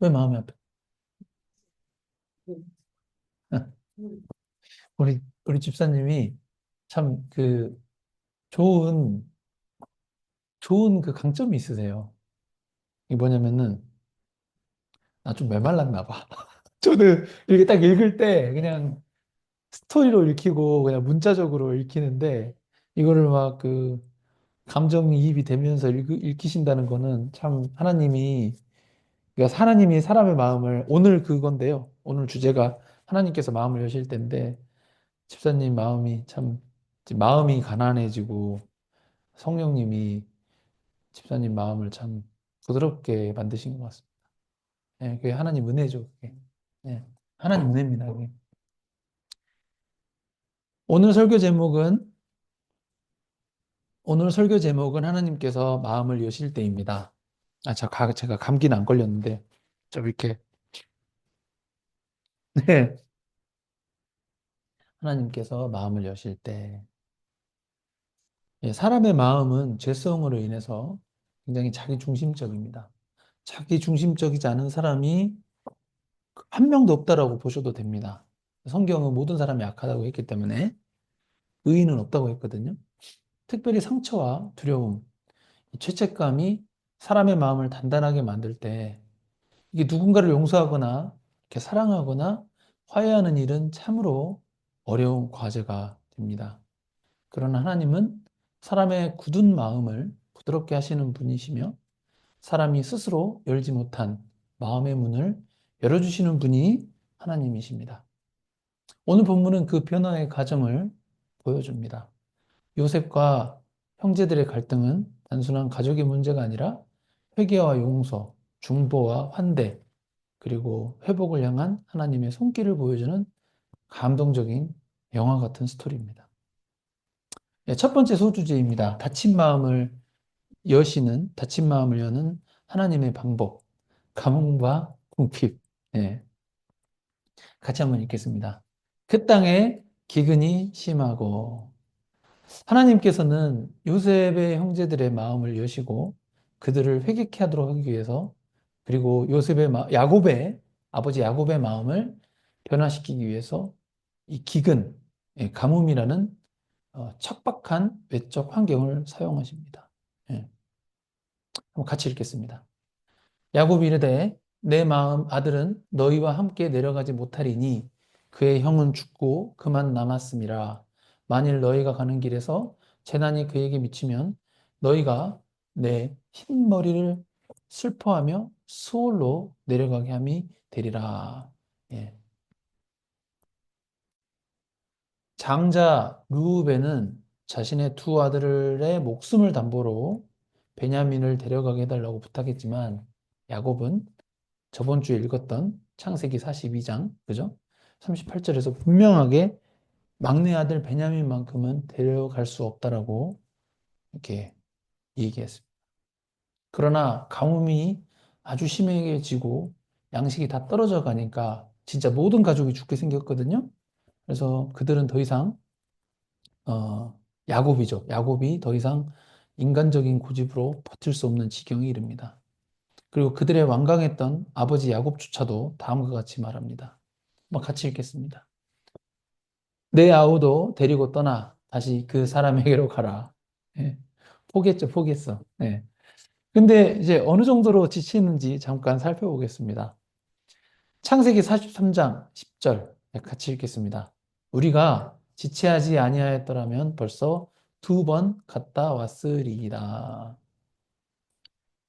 왜 마음이 아파? 우리, 우리 집사님이 참 그 좋은, 좋은 그 강점이 있으세요. 이게 뭐냐면은, 나 좀 메말랐나 봐. 저는 이렇게 딱 읽을 때 그냥 스토리로 읽히고 그냥 문자적으로 읽히는데, 이거를 막 그 감정이입이 되면서 읽, 읽히신다는 거는 참 하나님이, 그러니까 하나님이 사람의 마음을, 오늘 그건데요. 오늘 주제가 하나님께서 마음을 여실 때인데, 집사님 마음이 참, 마음이 가난해지고 성령님이 집사님 마음을 참 부드럽게 만드신 것 같습니다. 예, 그게 하나님 은혜죠. 그게. 예, 하나님 은혜입니다. 그게. 오늘 설교 제목은 오늘 설교 제목은 하나님께서 마음을 여실 때입니다. 아, 저 가- 제가 감기는 안 걸렸는데 좀 이렇게 네. 하나님께서 마음을 여실 때 예, 사람의 마음은 죄성으로 인해서 굉장히 자기 중심적입니다. 자기 중심적이지 않은 사람이 한 명도 없다라고 보셔도 됩니다. 성경은 모든 사람이 악하다고 했기 때문에 의인은 없다고 했거든요. 특별히 상처와 두려움, 이 죄책감이 사람의 마음을 단단하게 만들 때 이게 누군가를 용서하거나 이렇게 사랑하거나 화해하는 일은 참으로 어려운 과제가 됩니다. 그러나 하나님은 사람의 굳은 마음을 부드럽게 하시는 분이시며 사람이 스스로 열지 못한 마음의 문을 열어주시는 분이 하나님이십니다. 오늘 본문은 그 변화의 과정을 보여줍니다. 요셉과 형제들의 갈등은 단순한 가족의 문제가 아니라 회개와 용서, 중보와 환대, 그리고 회복을 향한 하나님의 손길을 보여주는 감동적인 영화 같은 스토리입니다. 네, 첫 번째 소주제입니다. 다친 마음을 여시는, 다친 마음을 여는 하나님의 방법. 가뭄과 궁핍. 예. 같이 한번 읽겠습니다. 그 땅에 기근이 심하고 하나님께서는 요셉의 형제들의 마음을 여시고 그들을 회개케 하도록 하기 위해서 그리고 요셉의 마, 야곱의 아버지 야곱의 마음을 변화시키기 위해서 이 기근, 예, 가뭄이라는 어, 척박한 외적 환경을 사용하십니다. 예. 같이 읽겠습니다. 야곱이 이르되 내 마음 아들은 너희와 함께 내려가지 못하리니 그의 형은 죽고 그만 남았음이라 만일 너희가 가는 길에서 재난이 그에게 미치면 너희가 내 흰 머리를 슬퍼하며 수월로 내려가게 함이 되리라. 예. 장자 루벤은 자신의 두 아들의 목숨을 담보로 베냐민을 데려가게 해달라고 부탁했지만 야곱은 저번 주에 읽었던 창세기 42장, 그죠? 38절에서 분명하게 막내 아들 베냐민만큼은 데려갈 수 없다라고 이렇게 얘기했습니다. 그러나 가뭄이 아주 심해지고 양식이 다 떨어져 가니까 진짜 모든 가족이 죽게 생겼거든요. 그래서 그들은 더 이상 어, 야곱이죠. 야곱이 더 이상 인간적인 고집으로 버틸 수 없는 지경에 이릅니다. 그리고 그들의 완강했던 아버지 야곱조차도 다음과 같이 말합니다. 한번 같이 읽겠습니다. 내 아우도 데리고 떠나 다시 그 사람에게로 가라. 예. 포기했죠, 포기했어. 예. 근데 이제 어느 정도로 지치는지 잠깐 살펴보겠습니다. 창세기 43장 10절 같이 읽겠습니다. 우리가 지체하지 아니하였더라면 벌써 두 번 갔다 왔으리이다.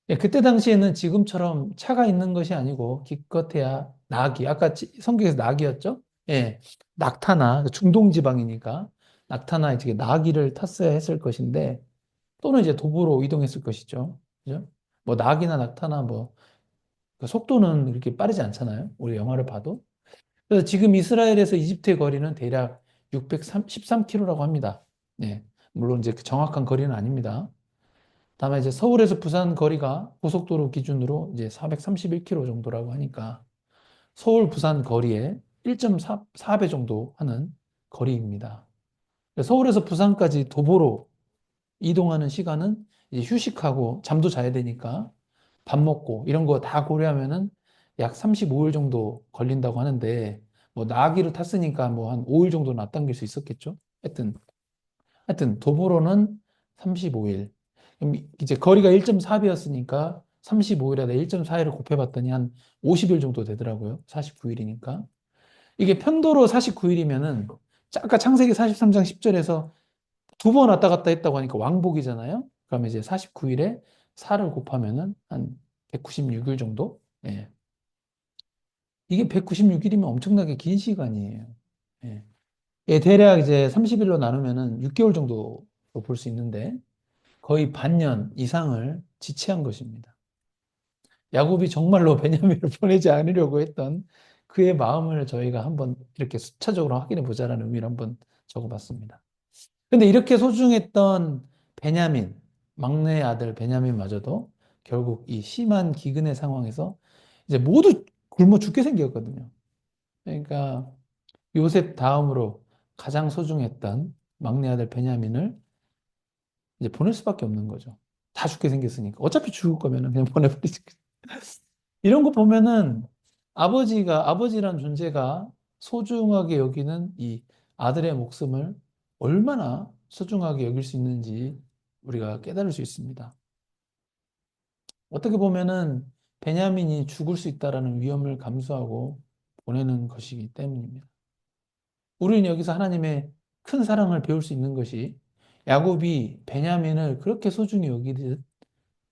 예, 그때 당시에는 지금처럼 차가 있는 것이 아니고 기껏해야 낙이 아까 지- 성경에서 낙이었죠? 예, 낙타나 중동 지방이니까 낙타나 이제 나귀를 탔어야 했을 것인데 또는 이제 도보로 이동했을 것이죠. 그죠? 뭐 낙이나 낙타나 뭐그 속도는 이렇게 빠르지 않잖아요. 우리 영화를 봐도. 그래서 지금 이스라엘에서 이집트의 거리는 대략 613km라고 합니다. 네. 물론 이제 그 정확한 거리는 아닙니다. 다만 이제 서울에서 부산 거리가 고속도로 기준으로 이제 431km 정도라고 하니까 서울 부산 거리의 1.4배 정도 하는 거리입니다. 서울에서 부산까지 도보로 이동하는 시간은 이제 휴식하고 잠도 자야 되니까 밥 먹고 이런 거 다 고려하면은 약 35일 정도 걸린다고 하는데 뭐 나기를 탔으니까 뭐 한 5일 정도는 앞당길 수 있었겠죠. 하여튼 하여튼 도보로는 35일. 그럼 이제 거리가 1.4배였으니까 35일에다 1.4일을 곱해봤더니 한 50일 정도 되더라고요. 49일이니까. 이게 편도로 49일이면은 아까 창세기 43장 10절에서 두 번 왔다 갔다 했다고 하니까 왕복이잖아요. 그러면 이제 49일에 4를 곱하면은 한 196일 정도? 예. 이게 196일이면 엄청나게 긴 시간이에요. 예. 예, 대략 이제 30일로 나누면은 6개월 정도 볼 수 있는데 거의 반년 이상을 지체한 것입니다. 야곱이 정말로 베냐민을 보내지 않으려고 했던 그의 마음을 저희가 한번 이렇게 수차적으로 확인해 보자라는 의미로 한번 적어봤습니다. 근데 이렇게 소중했던 베냐민, 막내 아들 베냐민마저도 결국 이 심한 기근의 상황에서 이제 모두 굶어 죽게 생겼거든요. 그러니까 요셉 다음으로 가장 소중했던 막내 아들 베냐민을 이제 보낼 수밖에 없는 거죠. 다 죽게 생겼으니까. 어차피 죽을 거면 그냥 보내버리지. 이런 거 보면은 아버지가, 아버지란 존재가 소중하게 여기는 이 아들의 목숨을 얼마나 소중하게 여길 수 있는지 우리가 깨달을 수 있습니다. 어떻게 보면은 베냐민이 죽을 수 있다라는 위험을 감수하고 보내는 것이기 때문입니다. 우리는 여기서 하나님의 큰 사랑을 배울 수 있는 것이 야곱이 베냐민을 그렇게 소중히 여기듯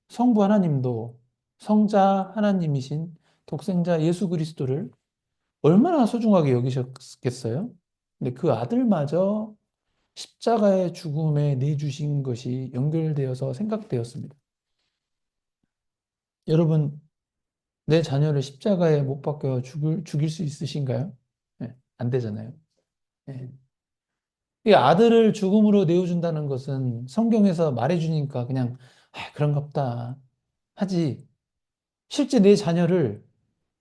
성부 하나님도 성자 하나님이신 독생자 예수 그리스도를 얼마나 소중하게 여기셨겠어요? 근데 그 아들마저 십자가의 죽음에 내주신 것이 연결되어서 생각되었습니다. 여러분, 내 자녀를 십자가에 못 박혀 죽을, 죽일 수 있으신가요? 네, 안 되잖아요. 네. 이 아들을 죽음으로 내어준다는 것은 성경에서 말해주니까 그냥, 아, 그런가 보다 하지. 실제 내 자녀를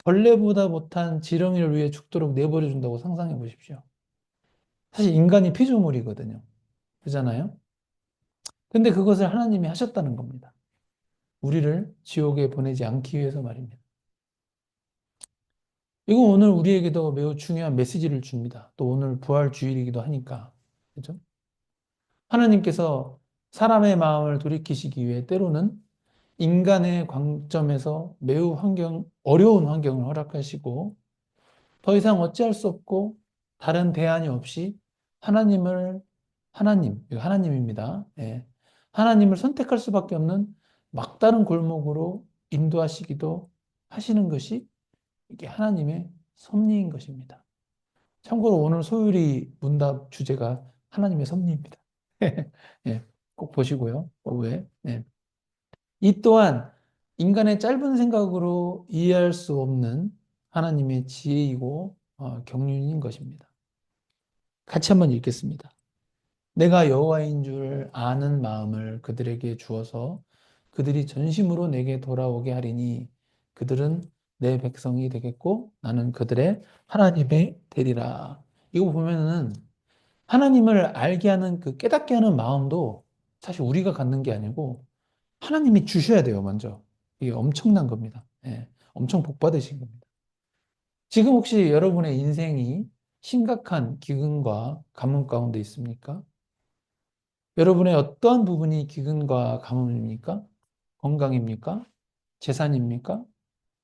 벌레보다 못한 지렁이를 위해 죽도록 내버려 준다고 상상해 보십시오. 사실 인간이 피조물이거든요. 그잖아요? 근데 그것을 하나님이 하셨다는 겁니다. 우리를 지옥에 보내지 않기 위해서 말입니다. 이거 오늘 우리에게도 매우 중요한 메시지를 줍니다. 또 오늘 부활 주일이기도 하니까. 그죠? 하나님께서 사람의 마음을 돌이키시기 위해 때로는 인간의 관점에서 매우 환경, 어려운 환경을 허락하시고 더 이상 어찌할 수 없고 다른 대안이 없이 하나님을, 하나님, 하나님입니다. 예. 하나님을 선택할 수밖에 없는 막다른 골목으로 인도하시기도 하시는 것이 이게 하나님의 섭리인 것입니다. 참고로 오늘 소율이 문답 주제가 하나님의 섭리입니다. 예, 꼭 보시고요. 오후에. 예. 이 또한 인간의 짧은 생각으로 이해할 수 없는 하나님의 지혜이고 어, 경륜인 것입니다. 같이 한번 읽겠습니다. 내가 여호와인 줄 아는 마음을 그들에게 주어서 그들이 전심으로 내게 돌아오게 하리니 그들은 내 백성이 되겠고 나는 그들의 하나님이 되리라. 이거 보면은 하나님을 알게 하는 그 깨닫게 하는 마음도 사실 우리가 갖는 게 아니고 하나님이 주셔야 돼요, 먼저. 이게 엄청난 겁니다. 예, 엄청 복 받으신 겁니다. 지금 혹시 여러분의 인생이 심각한 기근과 가뭄 가운데 있습니까? 여러분의 어떠한 부분이 기근과 가뭄입니까? 건강입니까? 재산입니까?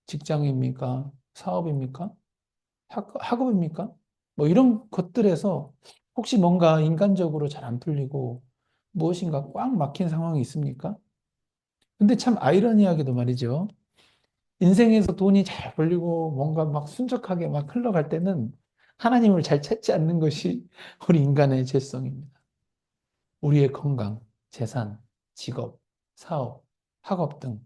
직장입니까? 사업입니까? 학, 학업입니까? 뭐 이런 것들에서 혹시 뭔가 인간적으로 잘 안 풀리고 무엇인가 꽉 막힌 상황이 있습니까? 근데 참 아이러니하게도 말이죠. 인생에서 돈이 잘 벌리고 뭔가 막 순적하게 막 흘러갈 때는 하나님을 잘 찾지 않는 것이 우리 인간의 죄성입니다. 우리의 건강, 재산, 직업, 사업, 학업 등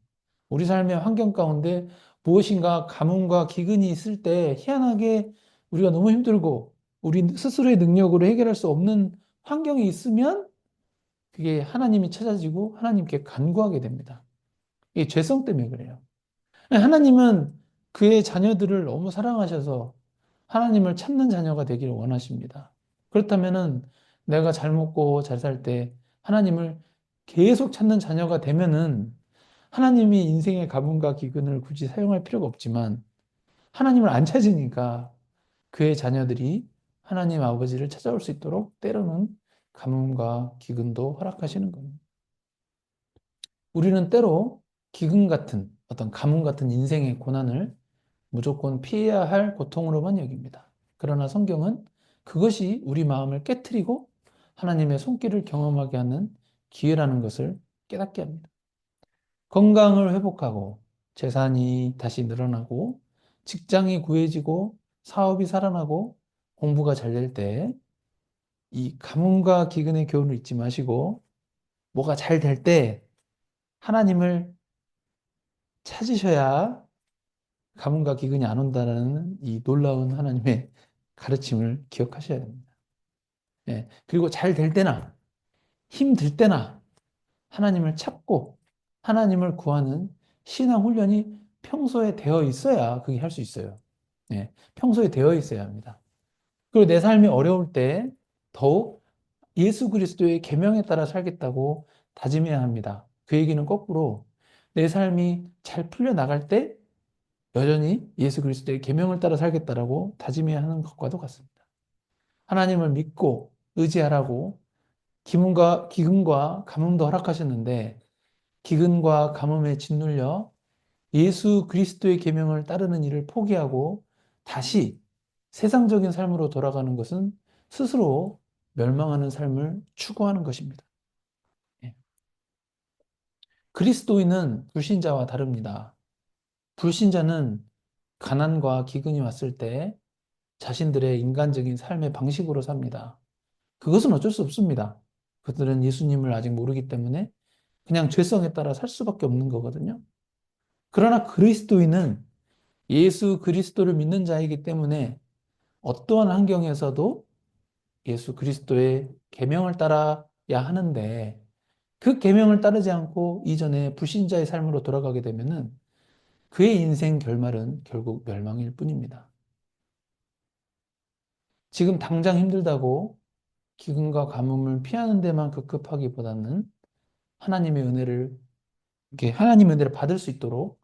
우리 삶의 환경 가운데 무엇인가 가뭄과 기근이 있을 때 희한하게 우리가 너무 힘들고 우리 스스로의 능력으로 해결할 수 없는 환경이 있으면 그게 하나님이 찾아지고 하나님께 간구하게 됩니다. 이게 죄성 때문에 그래요. 하나님은 그의 자녀들을 너무 사랑하셔서 하나님을 찾는 자녀가 되기를 원하십니다. 그렇다면은 내가 잘 먹고 잘 살 때 하나님을 계속 찾는 자녀가 되면은 하나님이 인생의 가문과 기근을 굳이 사용할 필요가 없지만 하나님을 안 찾으니까 그의 자녀들이 하나님 아버지를 찾아올 수 있도록 때로는 가뭄과 기근도 허락하시는 겁니다. 우리는 때로 기근 같은 어떤 가뭄 같은 인생의 고난을 무조건 피해야 할 고통으로만 여깁니다. 그러나 성경은 그것이 우리 마음을 깨뜨리고 하나님의 손길을 경험하게 하는 기회라는 것을 깨닫게 합니다. 건강을 회복하고 재산이 다시 늘어나고 직장이 구해지고 사업이 살아나고 공부가 잘 될 때 이 가뭄과 기근의 교훈을 잊지 마시고 뭐가 잘 될 때 하나님을 찾으셔야 가뭄과 기근이 안 온다는 이 놀라운 하나님의 가르침을 기억하셔야 됩니다. 예, 그리고 잘 될 때나 힘들 때나 하나님을 찾고 하나님을 구하는 신앙 훈련이 평소에 되어 있어야 그게 할 수 있어요. 예, 평소에 되어 있어야 합니다. 그리고 내 삶이 어려울 때 더욱 예수 그리스도의 계명에 따라 살겠다고 다짐해야 합니다. 그 얘기는 거꾸로 내 삶이 잘 풀려 나갈 때 여전히 예수 그리스도의 계명을 따라 살겠다라고 다짐해야 하는 것과도 같습니다. 하나님을 믿고 의지하라고 기문과 기근과 가뭄도 허락하셨는데 기근과 가뭄에 짓눌려 예수 그리스도의 계명을 따르는 일을 포기하고 다시 세상적인 삶으로 돌아가는 것은 스스로 멸망하는 삶을 추구하는 것입니다. 예. 그리스도인은 불신자와 다릅니다. 불신자는 가난과 기근이 왔을 때 자신들의 인간적인 삶의 방식으로 삽니다. 그것은 어쩔 수 없습니다. 그들은 예수님을 아직 모르기 때문에 그냥 죄성에 따라 살 수밖에 없는 거거든요. 그러나 그리스도인은 예수 그리스도를 믿는 자이기 때문에 어떠한 환경에서도 예수 그리스도의 계명을 따라야 하는데 그 계명을 따르지 않고 이전에 불신자의 삶으로 돌아가게 되면은 그의 인생 결말은 결국 멸망일 뿐입니다. 지금 당장 힘들다고 기근과 가뭄을 피하는 데만 급급하기보다는 하나님의 은혜를 이렇게 하나님의 은혜를 받을 수 있도록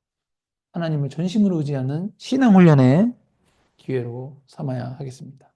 하나님을 전심으로 의지하는 신앙 훈련의 기회로 삼아야 하겠습니다.